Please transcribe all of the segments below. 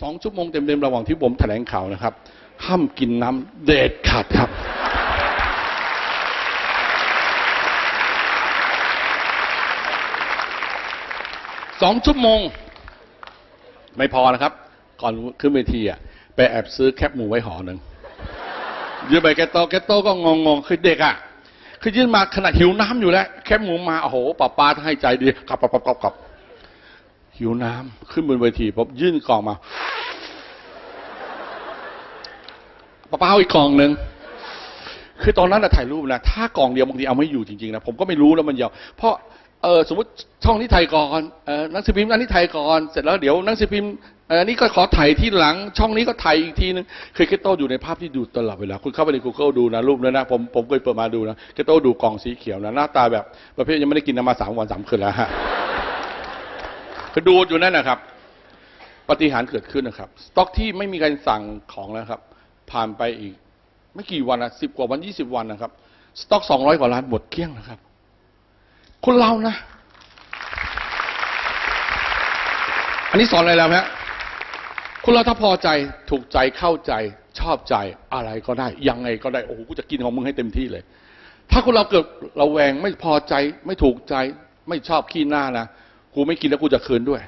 สองชั่วโมงเต็มๆระหว่างที่ผมแถลงข่าวนะครับ ห้ามกินน้ำเด็ดขาดครับ สองชั่วโมง ไม่พอนะครับ ก่อนขึ้นเวทีอะ ไปแอบซื้อแคบหมูไว้ห่อหนึ่งยืนไปแกโตแกโตก็งงงๆคือเด็กอะ คือยื่นมาขนาดหิวน้ำอยู่แล้ว แคบหมูมา โอ้โหป้าป้าให้ใจดีกลับกลับกลับกลับกลับหิวน้ำขึ้นบนเวทีผมยื่นกล่องมา ป้าป้าอีกกล่องหนึ่งคือตอนนั้นนะถ่ายรูปนะถ้ากล่องเดียวบางทีเอาไม่อยู่จริงๆนะผมก็ไม่รู้แล้วมันยาวเพราะเออสมมติช่องนี้ถ่ายก่อนเออนังสือพิมพ์อันนี้ถ่ายก่อนเสร็จแล้วเดี๋ยวนังสือพิมพ์อันนี้ก็ขอถ่ายที่หลัง ช่องนี้ก็ถ่ายอีกทีนึงเคยเคโต้อยู่ในภาพที่ดูตลอดเวลาคุณเข้าไปใน Google ดูนะรูปนั้นนะผมผมเคยเปิดมาดูนะเคโต้ดูกล่องสีเขียวนะหน้าตาแบบประเภทยังไม่ได้กินน้ำมาสามวันสามคืนแล้วฮะคือดูอยู่นั่นนะครับ ปฏิหารเกิดขึ้นนะครับ สต็อกที่ไม่มีการสั่งของแล้วครับ ผ่านไปอีก ไม่กี่วันนะสิบกว่าวันยี่สิบวันนะครับ สต็อกสองร้อยกว่าล้านหมดเกลี้ยงนะครับ คนเรานะ อันนี้สอนอะไรแล้วฮะคนเราถ้าพอใจถูกใจเข้าใจชอบใจอะไรก็ได้ ยังไงก็ได้ โอ้โหกูจะกินของมึงให้เต็มที่เลย ถ้าคนเราเกิดเราแวงไม่พอใจไม่ถูกใจ ไม่ชอบขี้หน้านะกูไม่กินแล้วกูจะคืนด้วย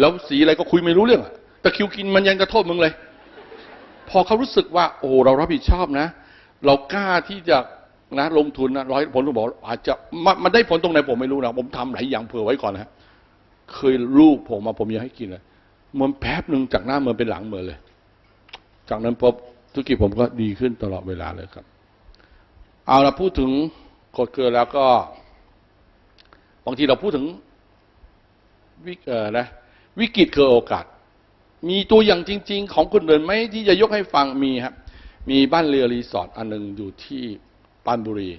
แล้วสีอะไรก็คุยไม่รู้เรื่องอะแต่คิวกินมันยังจะโทษมึงเลย พอเขารู้สึกว่า โอ้เรารับผิดชอบนะ เรากล้าที่จะนะลงทุนนะร้อยผลผมบอกอาจจะมันมันได้ผลตรงไหนผมไม่รู้นะผมทำหลายอย่างเผื่อไว้ก่อนนะเคยลูกผมมาผมยังให้กินเลยมันแป๊บหนึ่งจากหน้าเมือเป็นหลังเมือเลย จากนั้นปุ๊บธุรกิจผมก็ดีขึ้นตลอดเวลาเลยครับ เอาละพูดถึงกฎเกลือแล้วก็ บางทีเราพูดถึงวิกเออนะวิกฤตคือโอกาส มีตัวอย่างจริง ๆ ของคนอื่นไหมที่จะยกให้ฟังมีครับ มีบ้านเรือรีสอร์ทอันหนึ่งอยู่ที่ปานบุรี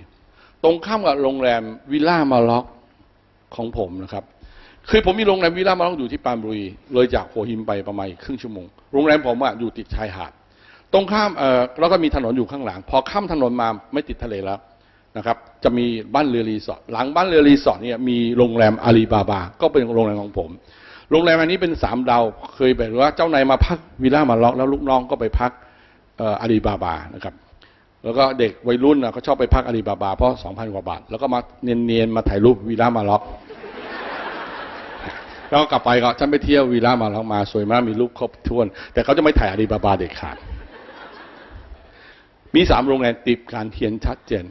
ตรงข้ามกับโรงแรมวิลล่ามาล็อกของผมนะครับคือผมมีโรงแรมวิลล่ามาล็อกอยู่ที่ปานบุรี เลยจากหัวหินไปประมาณครึ่งชั่วโมง โรงแรมผมอะอยู่ติดชายหาด ตรงข้ามเออแล้วก็มีถนนอยู่ข้างหลัง พอข้ามถนนมาไม่ติดทะเลแล้วนะครับ จะมีบ้านเรือรีสอร์ท หลังบ้านเรือรีสอร์ทเนี่ยมีโรงแรมอาลีบาบา ก็เป็นโรงแรมของผม โรงแรมอันนี้เป็นสามดาวเคยแบบว่าเจ้านายมาพักวิลล่ามาล็อกแล้วลูกน้องก็ไปพักอาลีบาบานะครับ แล้วก็เด็กวัยรุ่นนะเขาชอบไปพักอาลีบาบาเพราะสองพันกว่าบาท แล้วก็มาเนียนๆมาถ่ายรูปวิลล่ามาล็อกแล้วกลับไปก็ฉันไปเที่ยววิลล่ามาล็อกมาสวยมากมีรูปครบถ้วน แต่เขาจะไม่ถ่ายอาลีบาบาเด็ดขาดมีสามโรงแรมติดการเขียนชัดเจน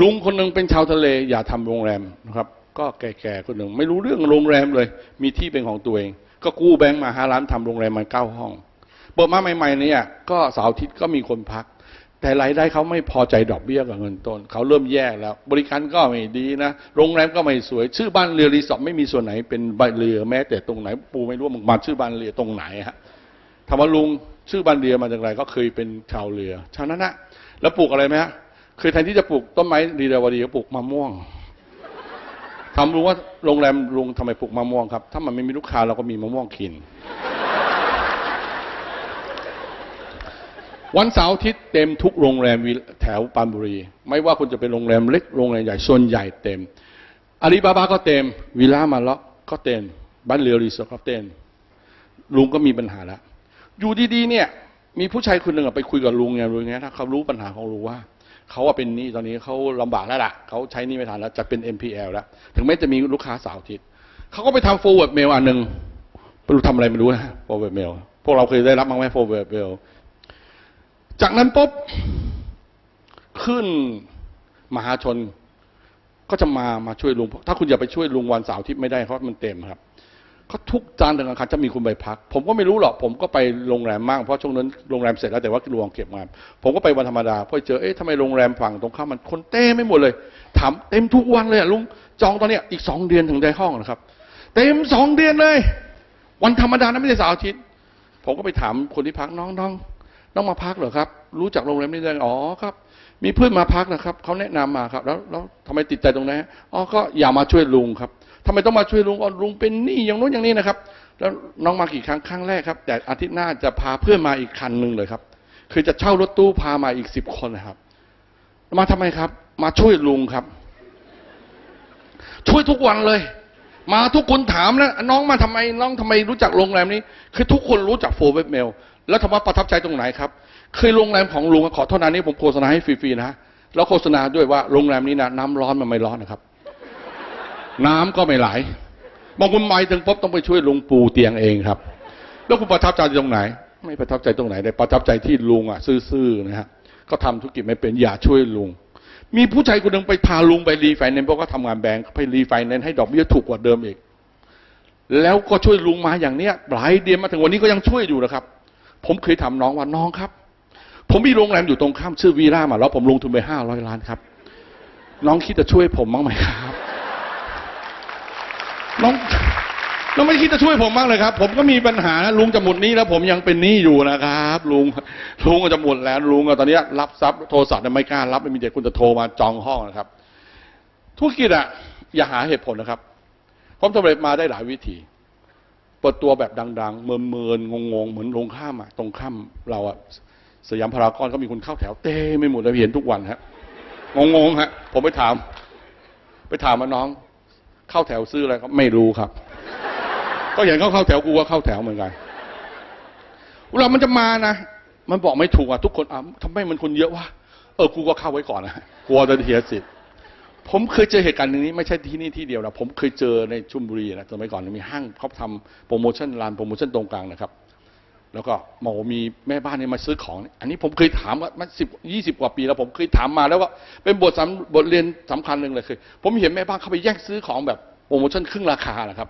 ลุงคนหนึ่งเป็นชาวทะเลอย่าทำโรงแรมนะครับ ก็แก่ๆคนหนึ่ง ไม่รู้เรื่องโรงแรมเลย มีที่เป็นของตัวเอง ก็กู้แบงก์มาห้าล้านทำโรงแรมมาเก้าห้องเปิดมาใหม่ๆเนี่ยก็เสาร์อาทิตย์ก็มีคนพัก แต่รายได้เขาไม่พอใจดอกเบี้ยกับเงินต้นเขาเริ่มแย่แล้ว บริการก็ไม่ดีนะโรงแรมก็ไม่สวย ชื่อบ้านเรือรีสอร์ทไม่มีส่วนไหนเป็นใบเรือแม้ แต่ตรงไหนปูไม่รู้มึงมาชื่อบ้านเรือตรงไหนฮะถามว่าลุงชื่อบ้านเรือมาจากไรก็เคยเป็นชาวเรือชาวนั้นนะแล้วปลูกอะไรไหมฮะคือแทนที่จะปลูกต้นไม้ดีเดาวดีก็ปลูกมะม่วง ถามลุงว่าโรงแรมลุงทำไมปลูกมะม่วงครับ ถ้ามันไม่มีลูกค้าเราก็มีมะม่วงกิน วันเสาร์อาทิตย์เต็มทุกโรงแรมวิแถวปานบุรี ไม่ว่าคุณจะเป็นโรงแรมเล็กโรงแรมใหญ่ส่วนใหญ่เต็มอาลีบาบาก็เต็มวิลล่ามาล็อกก็เต็มบ้านเรือรีสอร์ทก็เต็มลุงก็มีปัญหาแล้วอยู่ดีๆเนี่ย มีผู้ชายคนหนึ่งไปคุยกับลุงไงลุงเงี้ยถ้าเขารู้ปัญหาของลุงว่า เขาว่าเป็นนี้ตอนนี้เขาลำบากแล้วล่ะเขาใช้นี้ไม่ทันแล้วจะเป็น NPL แล้ว ถึงแม้จะมีลูกค้าสาวอาทิตย์เขาก็ไปทำ forward mail อันหนึ่งไม่รู้ทำอะไรไม่รู้นะ forward mail พวกเราเคยได้รับมั้งไหม forward mail จากนั้นปุ๊บขึ้นมหาชนก็จะมามาช่วยลุง ถ้าคุณอย่าไปช่วยลุงวันเสาร์อาทิตย์ไม่ได้เพราะมันเต็มครับ เขาทุกจานถึงอังคารจะมีคุณไปพัก ผมก็ไม่รู้หรอกผมก็ไปโรงแรมมากเพราะช่วงนั้นโรงแรมเสร็จแล้วแต่ว่าลวงเก็บงาน ผมก็ไปวันธรรมดาพอเจอเอ๊ะทำไมโรงแรมฝั่งตรงข้ามมันคนเต้ไม่หมดเลยถามเต็มทุกวันเลยอะลุงจองตอนเนี้ยอีกสองเดือนถึงได้ห้องนะครับ เต็มสองเดือนเลย วันธรรมดานะไม่ใช่เสาร์อาทิตย์ผมก็ไปถามคนที่พักน้องน้องน้องมาพักเหรอครับ รู้จักโรงแรมนี้ได้อ๋อครับ มีเพื่อนมาพักนะครับเขาแนะนำมาครับ แล้วแล้วทำไมติดใจตรงนั้นอ๋อก็อยากมาช่วยลุงครับ ทำไมต้องมาช่วยลุงอ๋อนลุงเป็นหนี้อย่างโน้นอย่างนี้นะครับ แล้วน้องมากี่ครั้งครั้งแรกครับ แต่อาทิตย์หน้าจะพาเพื่อนมาอีกคันหนึ่งเลยครับ คือจะเช่ารถตู้พามาอีกสิบคนนะครับ มาทำไมครับ มาช่วยลุงครับ ช่วยทุกวันเลย มาทุกคนถามนะน้องมาทำไมน้องทำไมรู้จักโรงแรมนี้ คือทุกคนรู้จักโฟร์เวบเมลแล้วทำไมประทับใจตรงไหนครับเคยโรงแรมของลุงขอเท่านั้นนี้ผมโฆษณาให้ฟรีๆนะแล้วโฆษณาด้วยว่าโรงแรมนี้นะน้ำร้อนมันไม่ร้อนนะครับ น้ำก็ไม่ไหลบางคนไปถึงปุ๊บต้องไปช่วยลุงปูเตียงเองครับ แล้วคุณประทับใจตรงไหน ไม่ประทับใจตรงไหนเลยประทับใจที่ลุงอะซื่อๆนะฮะก็ทำธุรกิจไม่เป็นอย่าช่วยลุง มีผู้ชายคนหนึ่งไปพาลุงไปรีไฟแนนซ์เพราะว่าทำงานแบงก์ไปรีไฟแนนซ์ให้ดอกเบี้ยถูกกว่าเดิมอีกแล้วก็ช่วยลุงมาอย่างเนี้ยหลายเดือนมาถึงวันนี้ก็ยังช่วยอยู่นะครับ ผมเคยถามน้องว่าน้องครับ ผมมีโรงแรมอยู่ตรงข้ามชื่อวีร่ามาแล้วผมลงทุนไปห้าร้อยล้านครับ น้องคิดจะช่วยผมบ้างไหมครับ น้องน้องไม่คิดจะช่วยผมบ้างเลยครับ ผมก็มีปัญหาลุงจะหมดหนี้แล้ว ผมยังเป็นหนี้อยู่นะครับ ลุงลุงก็จะหมดแล้วลุงก็ตอนนี้รับทรัพย์โทรศัพท์ไม่กล้ารับไม่มีเด็กคุณจะโทรมาจองห้องนะครับ ธุรกิจอะอย่าหาเหตุผลนะครับผมสำเร็จมาได้หลายวิธีเปิดตัวแบบดัง ๆ เมินเมินงงๆเหมือนลงข้ามอะตรงข้ามเราอะสยามพารากอนก็มีคนเข้าแถวเต้ไม่หมดเลยเห็นทุกวันฮะงงๆฮะ ผมไปถาม ไปถามมาน้อง เข้าแถวซื้ออะไรครับไม่รู้ครับ ก็เห็นเขาเข้าแถวกูก็เข้าแถวเหมือนกันเวลามันจะมานะมันบอกไม่ถูกอะทุกคนอะทำไมมันคนเยอะวะเออกูก็เข้าไว้ก่อนนะกลัวจะเสียสิทธิ์ผมเคยเจอเหตุการณ์นึ่งนี้ไม่ใช่ที่นี่ที่เดียวนะผมเคยเจอในชุมบุรีนะสมัยก่อนมีห้างเขาทำโปรโมชั่นร้านโปรโมชั่นตรงกลางนะครับ แล้วก็หมอมีแม่บ้านเนี่ยมาซื้อของ อันนี้ผมเคยถามว่ามันสิบยี่สิบกว่าปีแล้วผมเคยถามมาแล้วว่าเป็นบทสำบทเรียนสำคัญหนึ่งเลยคือ ผมเห็นแม่บ้านเขาไปแย่งซื้อของแบบโปรโมชั่นครึ่งราคานะครับ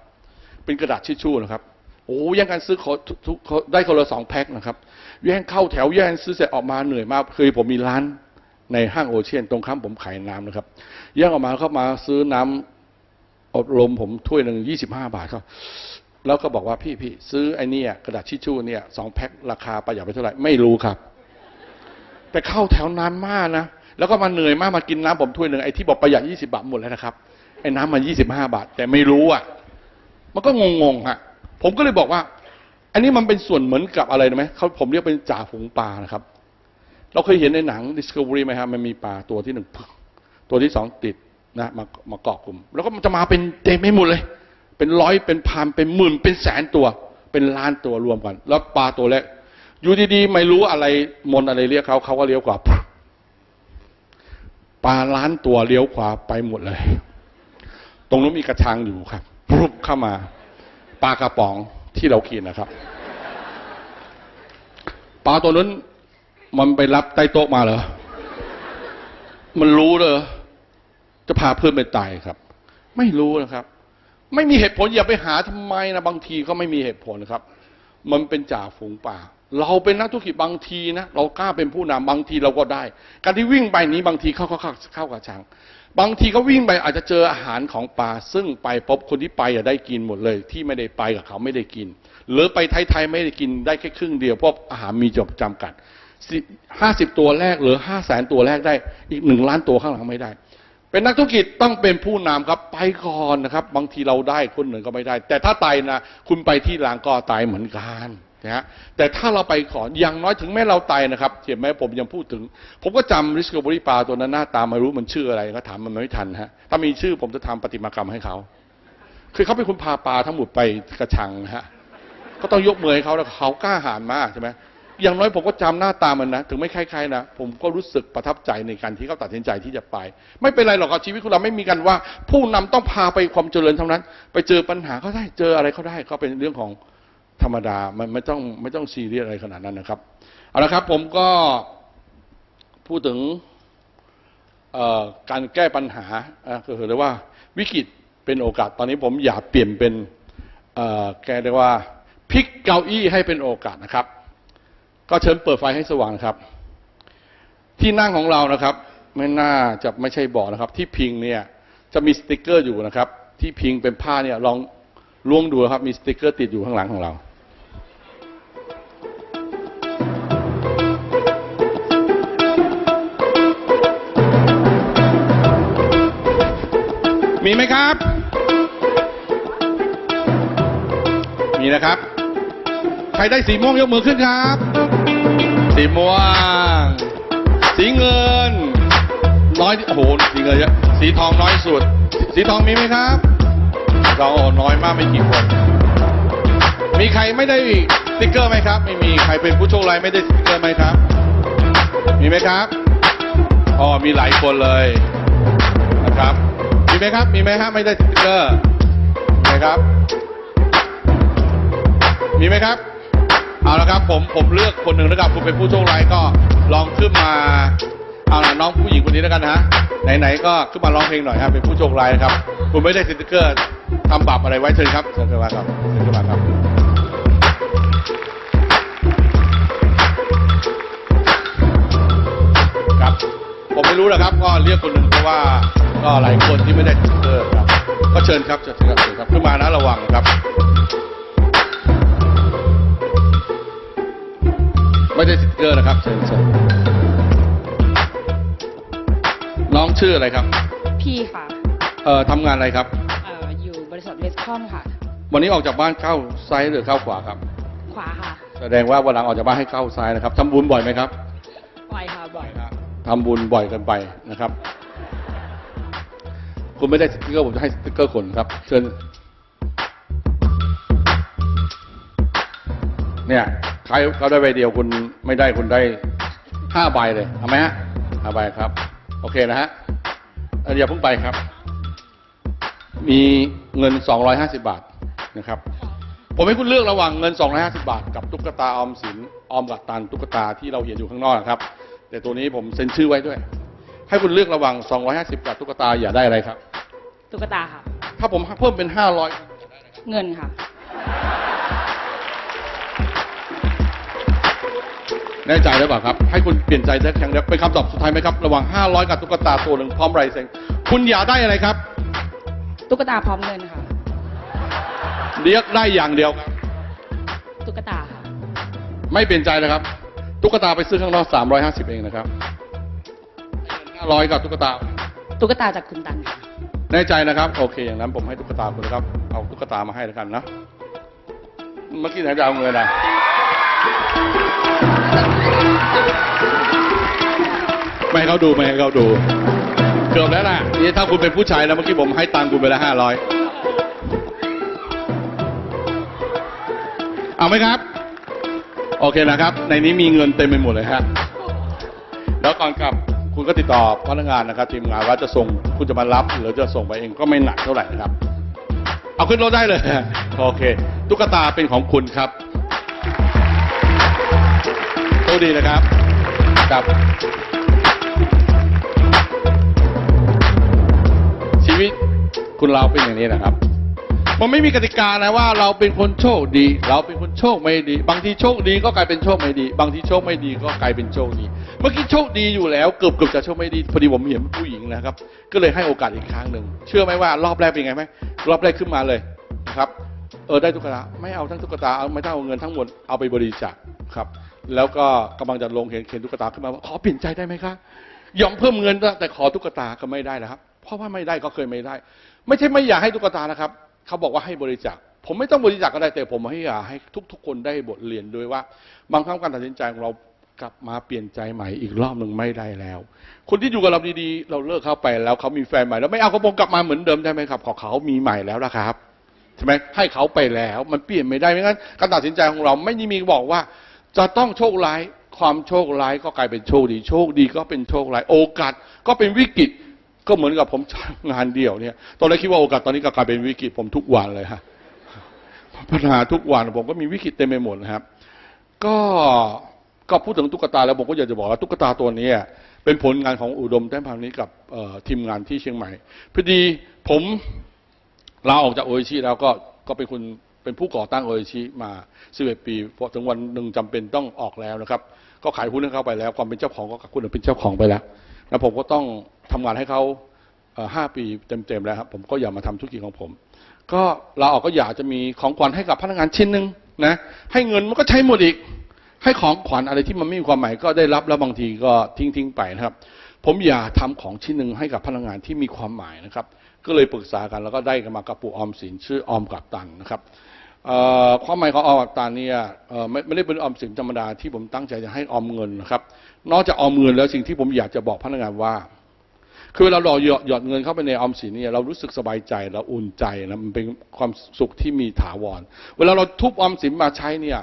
เป็นกระดาษชิชชู่นะครับโอ้แย่งกันซื้อขอทุกได้คนละสองแพ็คนะครับ แย่งเข้าแถวแย่งซื้อเสร็จออกมาเหนื่อยมากเคยผมมีร้านในห้างโอเชียนตรงข้ามผมขายน้ำนะครับแย่งออกมาเข้ามาซื้อน้ำอบรมผมถ้วยหนึ่งยี่สิบห้าบาทเขา แล้วก็บอกว่าพี่พี่ซื้อไอ้นี่กระดาษชิชชู่เนี่ยสองแพ็คราคาประหยัดไปเท่าไหร่ไม่รู้ครับแต่เข้าแถวนานมากนะแล้วก็มาเหนื่อยมากมากินน้ำผมถ้วยหนึ่งไอ้ที่บอกประหยัดยี่สิบาทหมดแล้วนะครับไอ้น้ำมันยี่สิบห้าบาท แต่ไม่รู้อะ มันก็งงๆฮะผมก็เลยบอกว่า อันนี้มันเป็นส่วนเหมือนกับอะไรนะไหมเขาผมเรียกเป็นจ่าฝูงปลานะครับ เราเคยเห็นในหนัง Discovery ไหมครับมันมีปลาตัวที่หนึ่งตัวที่สองติดนะมามาเกาะกลุ่ม แล้วก็มันจะมาเป็นเต็มไม่หมดเลย เป็นร้อยเป็นพันเป็นหมื่นเป็นแสนตัว เป็นล้านตัวรวมกัน แล้วปลาตัวเล็กอยู่ดีๆไม่รู้อะไรมนอะไรเรียกเขาเขาก็เลี้ยวขวาปลาล้านตัวเลี้ยวขวาไปหมดเลย ตรงนู้นมีกระชังอยู่ครับพุบเข้ามาปลากระป๋องที่เรากินนะครับปลาตัวนั้น มันไปรับใต้โต๊ะมาเหรอมันรู้เลยจะพาเพื่อนไปตายครับ ไม่รู้นะครับ ไม่มีเหตุผลอย่าไปหาทำไมนะบางทีก็ไม่มีเหตุผลครับ มันเป็นจ่าฝูงป่า เราเป็นนักธุรกิจบางทีนะเรากล้าเป็นผู้นำบางทีเราก็ได้ การที่วิ่งไปนี้บางทีเข้าเข้าเข้าเข้ากับชัง บางทีก็วิ่งไปอาจจะเจออาหารของป่า ซึ่งไปพบคนที่ไปอะได้กินหมดเลย ที่ไม่ได้ไปกับเขาไม่ได้กิน หรือไปไทยๆไม่ได้กินได้แค่ครึ่งเดียวเพราะอาหารมีจำจำกัดห้าสิบตัวแรกหรือห้าแสนตัวแรกได้อีกหนึ่งล้านตัวข้างหลังไม่ได้ เป็นนักธุรกิจต้องเป็นผู้นำครับไปก่อนนะครับ บางทีเราได้คนหนึ่งก็ไม่ได้ แต่ถ้าตายนะคุณไปที่หลังก็ตายเหมือนกันนะฮะแต่ถ้าเราไปก่อนอย่างน้อยถึงแม้เราตายนะครับเห็นไหมผมยังพูดถึง ผมก็จำริสโกบริปาตัวนั้นหน้าตาไม่รู้มันชื่ออะไรก็ถามมันไม่ทันฮะถ้ามีชื่อผมจะทำปฏิมากรรมให้เขาคือเขาเป็นคนพาปลาทั้งหมดไปกระชังนะฮะก็ต้องยกมือให้เขาแล้วเขากล้าหาญมากใช่ไหม อย่างน้อยผมก็จำหน้าตามันนะ ถึงไม่คล้ายๆนะ ผมก็รู้สึกประทับใจในการที่เขาตัดสินใจที่จะไป ไม่เป็นไรหรอกชีวิตของเราไม่มีกันว่า ผู้นำต้องพาไปความเจริญเท่านั้น ไปเจอปัญหาเขาได้เจออะไรเขาได้ก็เป็นเรื่องของธรรมดามันไม่ต้องไม่ต้องซีเรียสอะไรขนาดนั้นนะครับเอาละครับ ผมก็พูดถึงการแก้ปัญหาก็คือเรียกว่าวิกฤตเป็นโอกาสตอนนี้ผมอยากเปลี่ยนเป็นแกเรียกว่าพลิกเก้าอี้ให้เป็นโอกาสนะครับ ก็เชิญเปิดไฟให้สว่างครับ ที่นั่งของเรานะครับ ไม่น่าจะไม่ใช่เบาะนะครับ ที่พิงเนี่ยจะมีสติกเกอร์อยู่นะครับ ที่พิงเป็นผ้าเนี่ยลองล้วงดูครับ มีสติกเกอร์ติดอยู่ข้างหลังของเรามีไหมครับ มีนะครับ ใครได้สีม่วงยกมือขึ้นครับ สีม่วง สีเงิน น้อยโอ้โหสีเงินเยอะสีทองน้อยสุด สีทองมีไหมครับ เราน้อยมากไม่กี่คน มีใครไม่ได้สติ๊กเกอร์ไหมครับ ไม่มีใครเป็นผู้โชคร้ายไม่ได้สติ๊กเกอร์ไหมครับ มีไหมครับอ๋อมีหลายคนเลยนะครับ มีไหมครับ มีไหมฮะไม่ได้สติ๊กเกอร์มีไหมครับ มีไหมครับ เอาละครับผมผมเลือกคนหนึ่งนะครับคุณเป็นผู้โชคร้ายก็ลองขึ้นมาเอาละน้องผู้หญิงคนนี้แล้วกันนะฮะไหนๆก็ขึ้นมาร้องเพลงหน่อยครับเป็นผู้โชคร้ายนะครับ คุณไม่ได้สติ๊กเกอร์ทำบาปอะไรไว้เชิญครับเชิญขึ้นมาครับเชิญขึ้นมาครับครับ ผมไม่รู้นะครับ ก็เรียกคนหนึ่งเพราะว่าก็หลายคนที่ไม่ได้สติ๊กเกอร์ครับก็เชิญครับเชิญครับเชิญครับขึ้นมานะระวังครับ ไม่ได้สติ๊กเกอร์นะครับเชิญเชิญน้องชื่ออะไรครับ พี่ค่ะเอ่อทำงานอะไรครับ เอ่ออยู่บริษัทเลสคอมค่ะ วันนี้ออกจากบ้านเข้าซ้ายหรือเข้าขวาครับ ขวาค่ะแสดงว่าวันหลังออกจากบ้านให้เข้าซ้ายนะครับทำบุญบ่อยไหมครับบ่อยค่ะบ่อยทำบุญบ่อยเกันไปนะครับ คุณไม่ได้สติ๊กเกอร์ผมจะให้สติ๊กเกอร์คนครับ เชิญเนี่ย ใครเขาได้ใบเดียวคุณไม่ได้คุณได้ห้าใบเลยเอาไหมฮะห้าใบครับ โอเคนะฮะเอ่ออย่าเพิ่งไปครับ มีเงิน250บาทนะครับ ผมให้คุณเลือกระหว่างเงิน250บาท กับตุ๊กตาออมสินออมกับตันตุ๊กตาที่เราเห็นอยู่ข้างนอกนะครับ แต่ตัวนี้ผมเซ็นชื่อไว้ด้วย ให้คุณเลือกระหว่าง250กับตุ๊กตาอย่าได้อะไรครับ ตุ๊กตาค่ะ ถ้าผมเพิ่มเป็น500เงินค่ะ แน่ใจหรือเปล่าครับ ให้คุณเปลี่ยนใจสักครั้งเดียวเป็นคำตอบสุดท้ายไหมครับ ระหว่าง 500 กับตุ๊กตาตัวหนึ่งพร้อมไรเซ็งคุณอยากได้อะไรครับ ตุ๊กตาพร้อมเงินค่ะเรียกได้อย่างเดียวครับตุ๊กตาค่ะไม่เปลี่ยนใจนะครับ ตุ๊กตาไปซื้อข้างนอก350 เองนะครับ 500 กับตุ๊กตา ตุ๊กตาจากคุณตันค่ะแน่ใจนะครับ โอเค อย่างนั้นผมให้ตุ๊กตาคุณนะครับ เอาตุ๊กตามาให้แล้วกันนะ เมื่อกี้ไหนจะเอาเงินอะ ไม่ให้เขาดูไม่ให้เขาดู เกือบแล้วนะนี่ถ้าคุณเป็นผู้ชายนะเมื่อกี้ผมให้ตังค์คุณไปล้วห้าร้อยเอาไหมครับ โอเคนะครับ ในนี้มีเงินเต็มไปหมดเลยฮะแล้วก่อนกลับคุณก็ติดต่อพนักงานนะครับทีมงานว่าจะส่งคุณจะมารับหรือจะส่งไปเองก็ไม่หนักเท่าไหร่นะครับ เอาขึ้นรถได้เลย โอเค ตุ๊กตาเป็นของคุณครับ ดีนะครับครับ ชีวิตคุณเราเป็นอย่างนี้นะครับ มันไม่มีกติกานะว่าเราเป็นคนโชคดี เราเป็นคนโชคไม่ดี บางทีโชคดีก็กลายเป็นโชคไม่ดี บางทีโชคไม่ดีก็กลายเป็นโชคดี เมื่อกี้โชคดีอยู่แล้วเกือบเกือบจะโชคไม่ดีพอดีผมเห็นผู้หญิงนะครับ ก็เลยให้โอกาสอีกครั้งหนึ่งเชื่อไหมว่ารอบแรกเป็นไงไหมรอบแรกขึ้นมาเลยนะครับเออได้ตุ๊กตาไม่เอาทั้งตุ๊กตาเอาไม่ต้องเอาเงินทั้งหมดเอาไปบริจาคครับ แล้วก็กำลังจะลงเห็นเข็นตุ๊กตาขึ้นมาว่าขอเปลี่ยนใจได้ไหมคะยอมเพิ่มเงินแต่ขอตุ๊กตาก็ไม่ได้นะครับ เพราะว่าไม่ได้ก็เคยไม่ได้ ไม่ใช่ไม่อยากให้ตุ๊กตานะครับ เขาบอกว่าให้บริจาคผมไม่ต้องบริจาคก็ได้แต่ผมให้อยากให้ทุก ๆ คนได้บทเรียนด้วยว่า บางครั้งการตัดสินใจของเรากลับมาเปลี่ยนใจใหม่อีกรอบหนึ่งไม่ได้แล้ว คนที่อยู่กับเราดีๆ เราเลิกเขาไปแล้วเขามีแฟนใหม่แล้วไม่เอาเขาผมกลับมาเหมือนเดิมได้ไหมครับ ขอเขามีใหม่แล้วนะครับใช่ไหมให้เขาไปแล้ว มันเปลี่ยนไม่ได้ไม่งั้นการตัดสินใจของเราไม่ได้มีบอกว่า จะต้องโชคร้าย ความโชคร้ายก็กลายเป็นโชคดี โชคดีก็เป็นโชคร้าย โอกาสก็เป็นวิกฤต ก็เหมือนกับผมทำงานเดียวเนี่ย ตอนแรกคิดว่าโอกาสตอนนี้ก็กลายเป็นวิกฤตผมทุกวันเลยฮะปัญหาทุกวันผมก็มีวิกฤตเต็มไปหมดนะครับ ก็ก็พูดถึงตุ๊กตาแล้วผมก็อยากจะบอกว่าตุ๊กตาตัวนี้เป็นผลงานของอุดมแต้มพานี้กับทีมงานที่เชียงใหม่พอดีผมลาออกจากโอชิแล้วก็ก็เป็นคน เป็นผู้ก่อตั้งโอชิมา 11 ปีพอถึงวันหนึ่งจำเป็นต้องออกแล้วนะครับ ก็ขายหุ้นให้เขาไปแล้ว ความเป็นเจ้าของก็คุณเป็นเจ้าของไปแล้ว แล้วผมก็ต้องทำงานให้เขาห้าปีเต็มๆแล้วครับผมก็อย่ามาทำธุรกิจของผม ก็เราออกก็อยากจะมีของขวัญให้กับพนักงานชิ้นหนึ่งนะให้เงินมันก็ใช้หมดอีก ให้ของขวัญอะไรที่มันไม่มีความหมายก็ได้รับแล้วบางทีก็ทิ้งๆไปนะครับ ผมอย่ากทำของชิ้นหนึ่งให้กับพนักงานที่มีความหมายนะครับ ก็เลยปรึกษากันแล้วก็ได้กันมากระปุกออมสินชื่อออมกับตันนะครับความหมายของออมกับตันเนี่ยไม่ไม่ได้เป็นออมสินธรรมดาที่ผมตั้งใจจะให้ออมเงินนะครับ นอกจากออมเงินแล้วสิ่งที่ผมอยากจะบอกพนักงานว่า คือเวลาเราหยอดหยอดเงินเข้าไปในออมสินเนี่ยเรารู้สึกสบายใจเราอุ่นใจนะมันเป็นความสุขที่มีถาวร เวลาเราทุบออมสินมาใช้เนี่ย